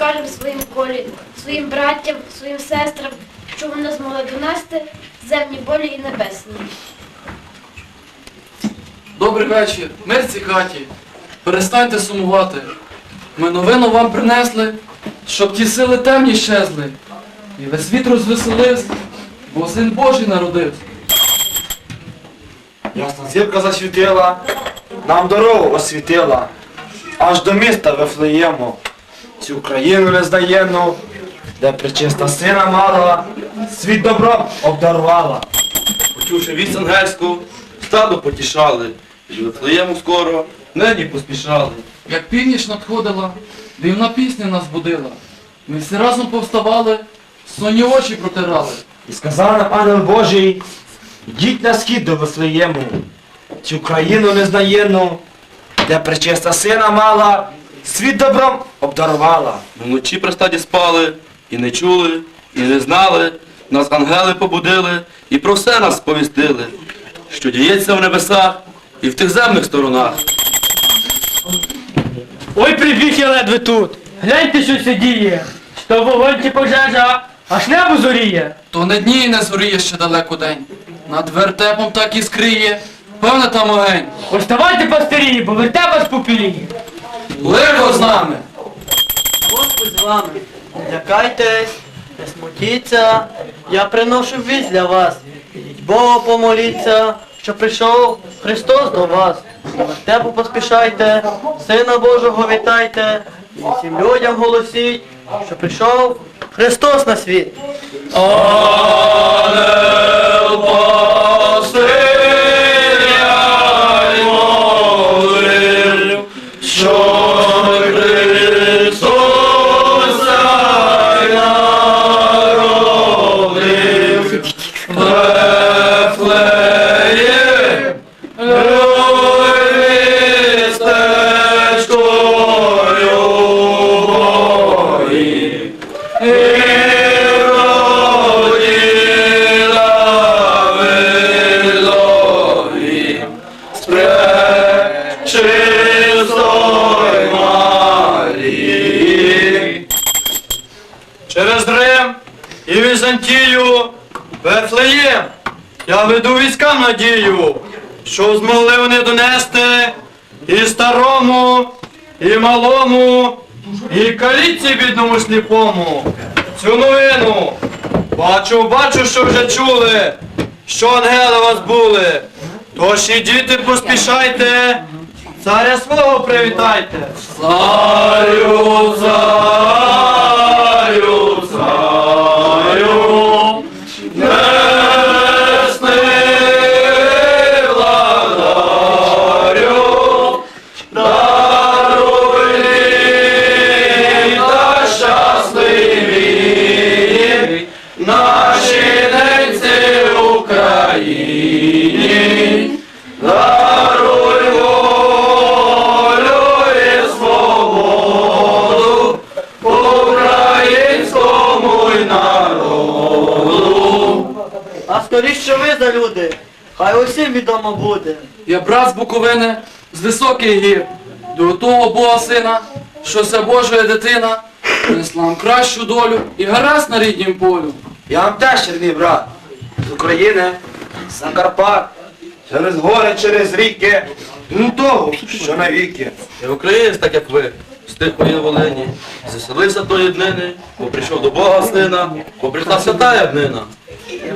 скажемо своїм колі, своїм браттям, своїм сестрам, що вони змогли донести земні болі і небесні. Добрий вечір, мир цій хаті. Перестаньте сумувати. Ми новину вам принесли, щоб ті сили темні щезли. І весь світ розвеселився, бо син Божий народився. Ясна зірка засвітила, нам дорогу освітила, аж до міста Вифлеєму. Цю країну незнаєнну, де причиста сина мала, світ добром обдарувала. Почувши вість ангельську, стадо потішали, і Вифлеєму скоро нині поспішали. Як північ надходила, дивна пісня нас будила. Ми всі разом повставали, сонні очі протирали. І сказав нам ангел Божий, йдіть на схід до Вифлеєму, цю країну незнаєнну, де причиста сина мала, світ добром обдарувала. Ми вночі при стаді спали, і не чули, і не знали. Нас ангели побудили і про все нас сповістили, що діється в небесах і в тих земних сторонах. Ой, прибіг я ледве тут. Гляньте, що це діє. Що вогонь чи пожежа, аж небо зоріє. То не дні і не зоріє ще далеко день. Над вертепом так і скриє, певне там огень. Ось ставайте пастирі, бо верте вас попіліє. Лихо з нами! Господь з вами. Не лякайтесь, не смутіться. Я приношу вість для вас. Ідіть Богу помоліться, що прийшов Христос до вас. Вертепу поспішайте, Сина Божого вітайте. І всім людям голосіть, що прийшов Христос на світ. Через Рим і Візантію, Вифлеєм, я веду військам надію, що змогли вони донести і старому, і малому, і каліці бідному сліпому. Цю новину. Бачу, бачу, що вже чули, що ангели вас були. Тож ідіть, поспішайте, царя свого привітайте. Царю, царю, люди, хай усім відомо буде. Я брат з Буковини, з високих гір, до того Бога сина, що це Божа дитина, принесла нам кращу долю і гаразд на ріднім полю. Я вам теж черний брат. З України, з Карпат, через гори, через ріки, ну того, що навіки. І українець, так як ви, з тих воїн Волині, заселився тої днини, бо прийшов до Бога сина, бо прийшла святая днина.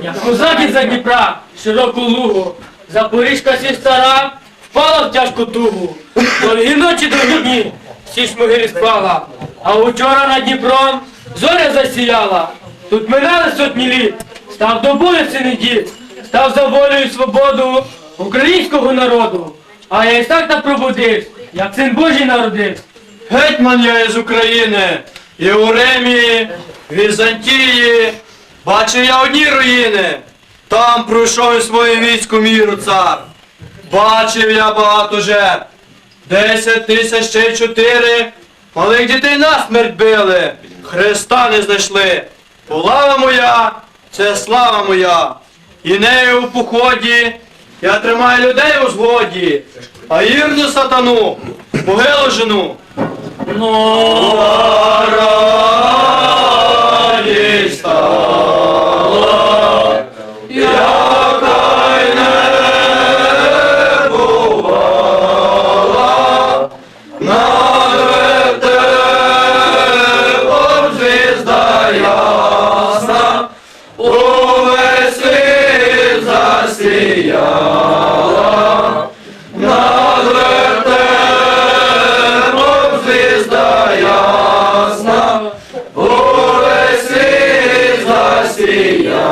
Як козак із-за Дніпра, широку лугу, Запоріжка сі стара, впала в тяжку тугу. Довгі ночі довгі дні, всі шмуги спала, а учора над Дніпром зоря засіяла. Тут минали сотні літ, став до бою сини дід, став за волю і свободу українського народу. А я і так та пробудився, як син Божий народився. Гетьман я із України, і у Римі, Візантії, бачив я одні руїни. Там пройшов із своїм військом міру цар. Бачив я багато жертв. Десять тисяч ще й чотири. Малих дітей насмерть били. Христа не знайшли. Полава моя, це слава моя. І нею у поході я тримаю людей у згоді, а ірну сатану, могилу жену. Нора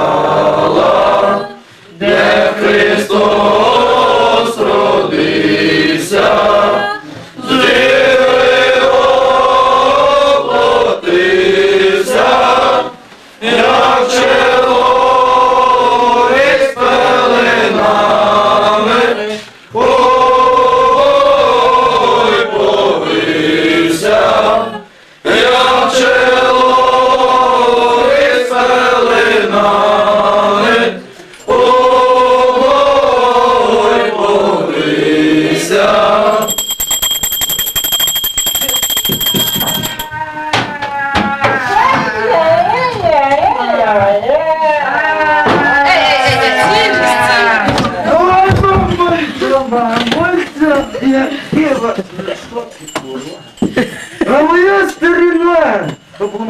주옵소서.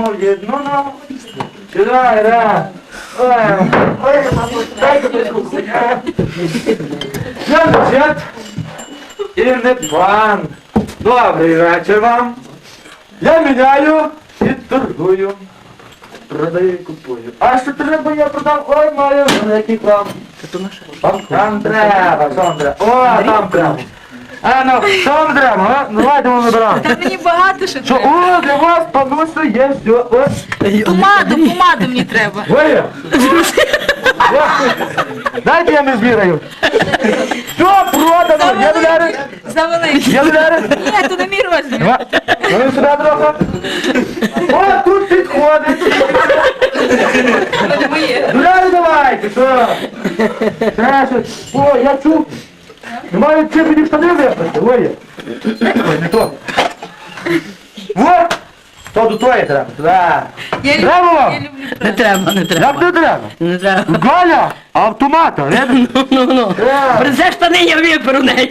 Воно видно нам. Сідай, раз. Ой, ой, дайте руку. Я лежать і не пан. Добрий вечір вам. Я міняю і торгую. Продаю і купую. А що треба, я продам. Ой, маю великий план. Там, там треба, вам? О, там треба. А ну, що вам треба, а? Ну, давайте ми вибираємо. Та мені багато що Що, треба. о, для вас, пануся, є все. О, Помаду, помаду мені треба. Ой! Дайте я не збіраю. Що продано? Є доляри? Завеликий. Є доляри? Ні, то не мій розмір. Ну і сюди трохи. О, тут підходить. Доляри давайте, що? Ще щось. О, я чув. Немає чим мені штани випасти, ой. Ой, не то. Вот. То до тої треба. Да. Я люблю, Треба вам? я люблю Не треба, не треба. Як не треба? Не треба. Галя, автомата, видиш? Ну, ну. Принесе штани, я виперу нею.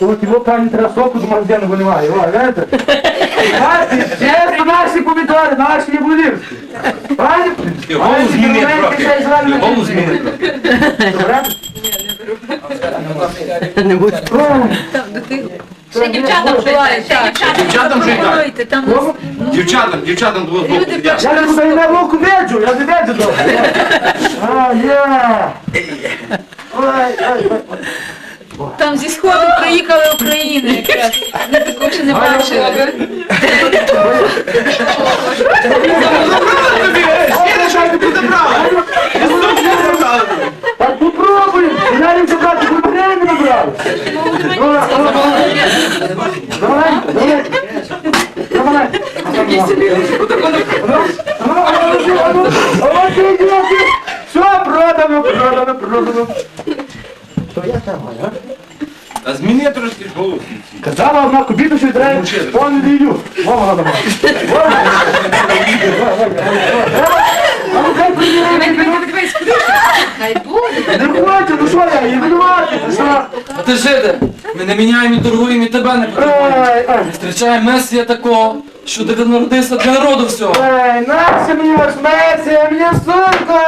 От його пані треба соку до магазину виливає, о, видите? Бачите, чесно, наші помідори, наші яблунівські. Пані, Голос зміни пані, трохи. такий. зміни трохи. Добре? Не будь. Ще дівчатам желаю, ще Дівчатам там? Дівчатам, дівчатам було знову. Я не буду на руку веджу, я не веджу добре. А, є. Ой, ой, ой. там зі сходу приїхали України якраз. Ми такого ще не бачили. Так попробуй, я їм забрати, ви набрали. Давай, давай, давай. Все, продано, продано, продано. Що я там, а? А зміни трошки голос. Казала одна кубіту, що треба, он не їду. Мама надо мама. Хай буде. Не хочу, ну що я, її винувати, ну що? А ти жиде, ми не міняємо і торгуємо, і тебе не потребуємо. Зустрічаємо месія такого, що ти народився для народу всього. Ай, наша мені ваш Месія, мені сумку!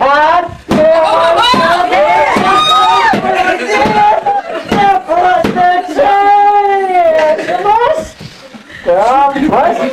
А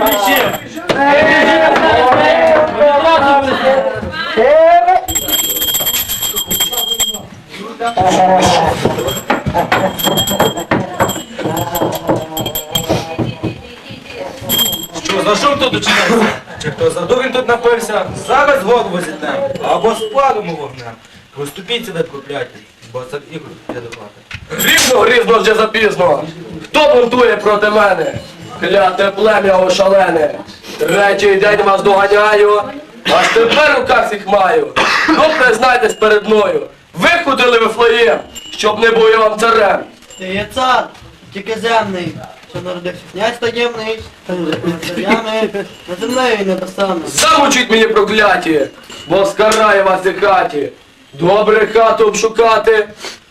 вчив. Що, за що тут учинився? Чи хто за дурень тут напився? Зараз голову зітнем, або спалимо вогнем. Поступіться ви прокляті, бо це ігор я до хати. Грізно, грізно вже запізно. Хто бунтує проти мене? Кляте плем'я ошалене. Третій день вас доганяю, аж тепер у їх маю. Ну, признайтесь перед мною. Виходили Ви Вифлеєм, щоб не був я вам царем. Ти є цар, тільки земний, що народився. Князь таємний, над царями, над землею і небесами. Замучіть мені прокляті, бо скарає вас і хаті. Добре хату обшукати.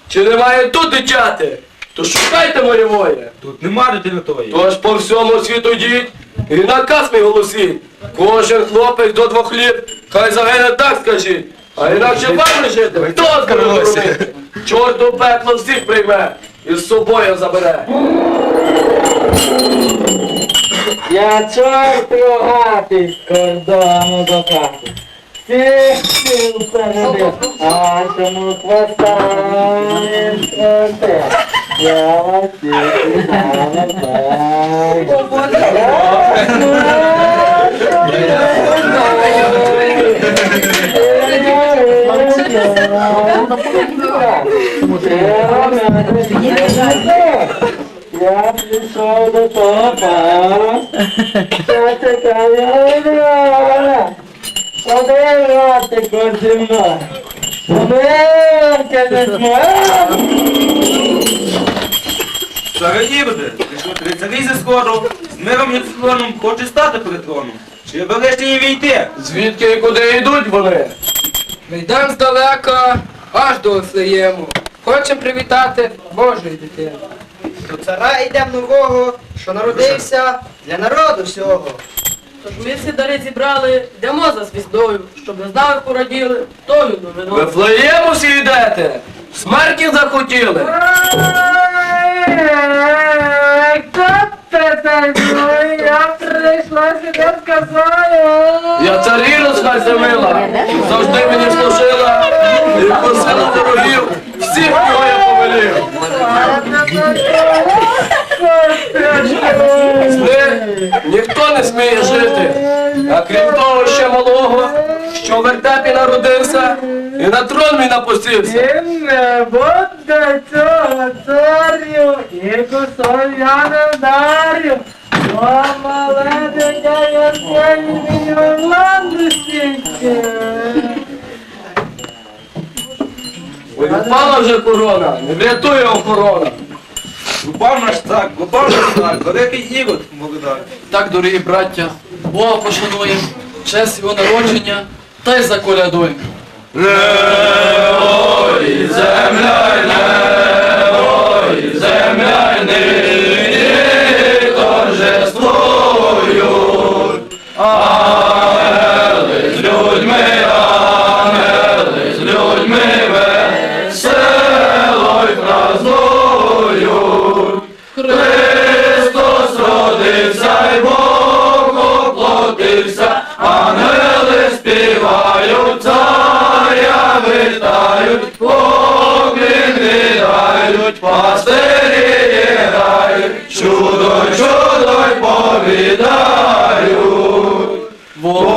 Чи немає тут дитяти? То шукайте моє воє. Тут нема дитини тої. Тож по всьому світу йдіть і наказ мій голосіть. Кожен хлопець до двох літ, хай загине так скажіть. А інакше вам жити, хто з скарбнулися. Чорт у пекло всіх прийме і з собою забере. Я чорт рогатий з кордону до хати. Всіх сил перебив, а чому хвостами скоте? Я вас тільки Я Іроде, прийшли три царі зі з миром і схороном хочуть стати перед троном. Чи врешті їм війти? Звідки і куди йдуть вони? Ми йдемо здалека, аж до Офлеєму. Хочемо привітати Божої дитини. До цара йдемо нового, що народився для народу всього. Тож ми всі дари зібрали, йдемо за звіздою, щоб не знали, пораділи, тою новиною. Вифлеєму всі йдете! Смерті захотіли! Я прийшла сюди сказала. Я царіну схазявила, завжди мені служила, і просила ворогів, всіх, кого я повелів. З ніхто не сміє жити, а крім того ще малого, що в вертепі народився і на трон мій напустився. Не буде цього царю, і не вдарю. О, мале дитя, я свої мені владу світі. Ой, впала вже корона, не врятує охорона. Упав наш цар, упав наш цар, великий Ірод, Богдан. Так, дорогі браття, Бога пошануємо, честь його народження та й заколядуємо.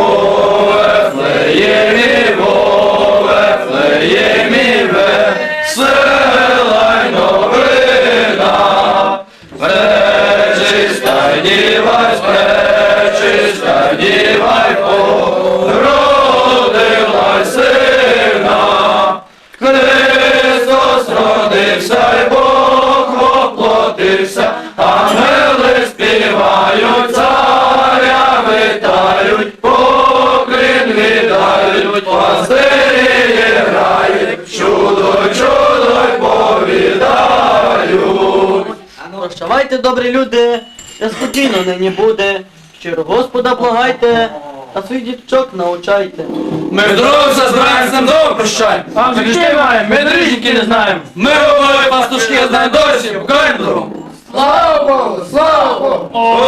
Прощавайте, добрі люди, я спокійно нині буде. Щиро Господа благайте, а своїх діточок научайте. Ми вдруг збираємося нам довго прощаємо. А вже ти маємо, ми дріжники не знаємо. Ми говорили пастушки, знаємо досі, покаємо другу. Слава Богу, слава Богу!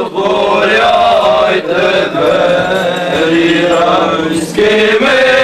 Отворяйте двері рамськими